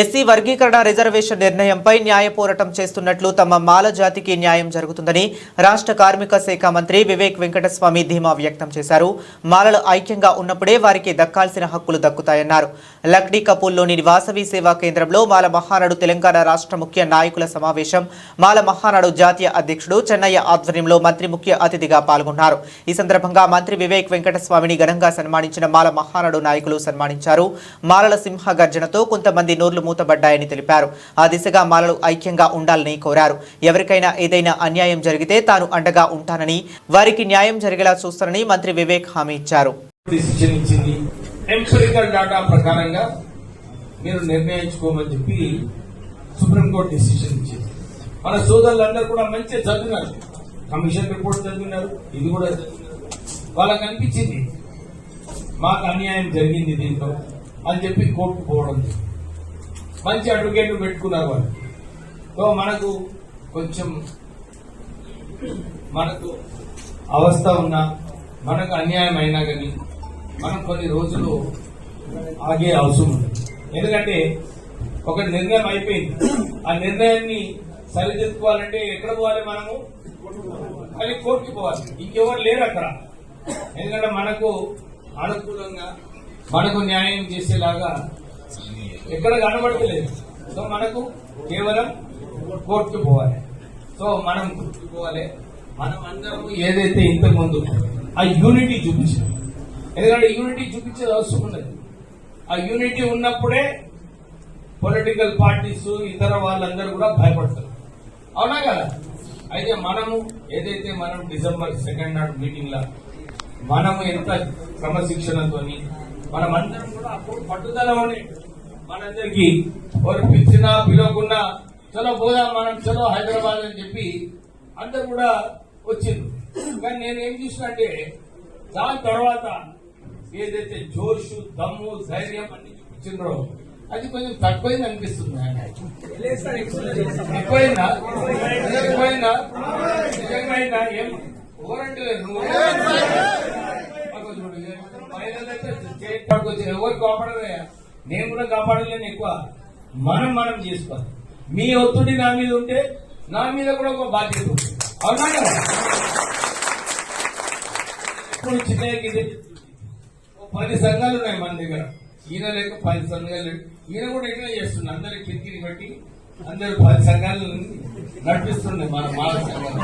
SC వర్గీకరణ reservation నిర్ణయంపై న్యాయ పోరాటం చేస్తున్నట్లు తమ మాల జాతికి న్యాయం జరుగుతుందని రాష్ట్ర కార్మిక శాఖ మంత్రి వివేక్ వెంకటస్వామి ధీమా వ్యక్తం చేశారు. మాలలు ఐక్యంగా ఉన్నప్పుడే వారికి దక్కాల్సిన హక్కులు దక్కుతాయన్నారు. లక్డీ కపూల్లోని వాసవి సేవా కేంద్రంలో మాల మహానాడు తెలంగాణ రాష్ట్ర ముఖ్య నాయకుల సమావేశం. మాల మహానాడు జాతీయ అధ్యక్షుడు చెన్నయ్య ఆధ్వర్యంలో మంత్రి ముఖ్య అతిథిగా పాల్గొన్నారు. ఈ సందర్భంగా మంత్రి వివేక్ వెంకటస్వామిని ఘనంగా సన్మానించిన మాల మహానాడు నాయకులు సన్మానించారు. మాలల సింహ గర్జనతో కొంతమంది నోర్లు మూతబడ్డాయని తెలిపారు. ఆ దిశగా మాలలు ఐక్యంగా ఉండాలని కోరారు. ఎవరికైనా ఏదైనా అన్యాయం జరిగితే తాను అండగా ఉంటానని వారికి న్యాయం జరిగేలా చూస్తానని మంత్రి వివేక్ హామీ ఇచ్చారు. డిసిషన్ డాటా ప్రకారంగా మీరు నిర్ణయించుకోమని చెప్పి సుప్రీంకోర్టు డిసిషన్ ఇచ్చింది. మన సోదరులందరూ కూడా మంచిగా చదివినారు కమిషన్ రిపోర్ట్ చదివినారు. ఇది కూడా చదివినారు. వాళ్ళకి అనిపించింది మాకు అన్యాయం జరిగింది దీంట్లో అని చెప్పి కోర్టు పోవడం జరిగింది. మంచి అడ్వకేట్లు పెట్టుకున్నారు వాళ్ళు. సో మనకు కొంచెం మనకు అవస్థ ఉన్నా మనకు అన్యాయం అయినా కానీ మనం కొన్ని రోజులు ఆగే అవసరం ఉంది. ఎందుకంటే ఒక నిర్ణయం అయిపోయింది. ఆ నిర్ణయాన్ని సరిదిద్దుకోవాలంటే ఎక్కడ పోవాలి మనము? మళ్ళీ కోర్టుకి పోవాలి. ఇంకెవరు లేరు అక్కడ. ఎందుకంటే మనకు అనుకూలంగా మనకు న్యాయం చేసేలాగా ఎక్కడ కనబడతలేదు. సో మనకు కేవలం కోర్టుకు పోవాలి. సో మనం గుర్తుకోవాలి మనం అందరం ఏదైతే ఇంతకు ముందు ఆ యూనిటీ చూపించాం. ఎందుకంటే యూనిటీ చూపించేది అవసరం ఉన్నది ఆ యూనిటీ ఉన్నప్పుడే పొలిటికల్ పార్టీస్ ఇతర వాళ్ళందరూ కూడా భయపడతారు. అవునా కదా? అయితే మనము ఏదైతే మనం డిసెంబర్ సెకండ్ నాడు మీటింగ్ లా మనము ఎంత క్రమశిక్షణతోని మనమందరం కూడా అప్పుడు పట్టుదల ఉండి మనందరికి ఎవరు పిలిచినా పిలవకుండా చలో పోదాం మనం చలో హైదరాబాద్ అని చెప్పి అందరు కూడా వచ్చింది కానీ నేను ఏం చూసిన అంటే దాని తర్వాత ఏదైతే జోషు దమ్ము ధైర్యం అన్ని చూపించిండ్రో అది కొంచెం తక్కువైంది అనిపిస్తుంది ఎక్కువైందా ఎక్కువైందా నిజంగా ఏం? ఓరంటలేదు నువ్వు చూడు, పట్టుకొచ్చి ఎవరు కాపాడలే నేను కూడా కాపాడలేను ఎక్కువ మనం మనం చేసుకోవాలి మీ ఒత్తిడి నా మీద ఉంటే నా మీద కూడా ఒక బాధ్యత ఉంటుంది అవునా ఇప్పుడు చిన్నయ్యకి పది సంఘాలు ఉన్నాయి మన దగ్గర ఈయన లేక పది సంఘాలు ఈయన కూడా ఎట్లా చేస్తుంది అందరి కిరికిరి బట్టి అందరు పది సంఘాలు నడిపిస్తుంది మన మాల సంఘాలు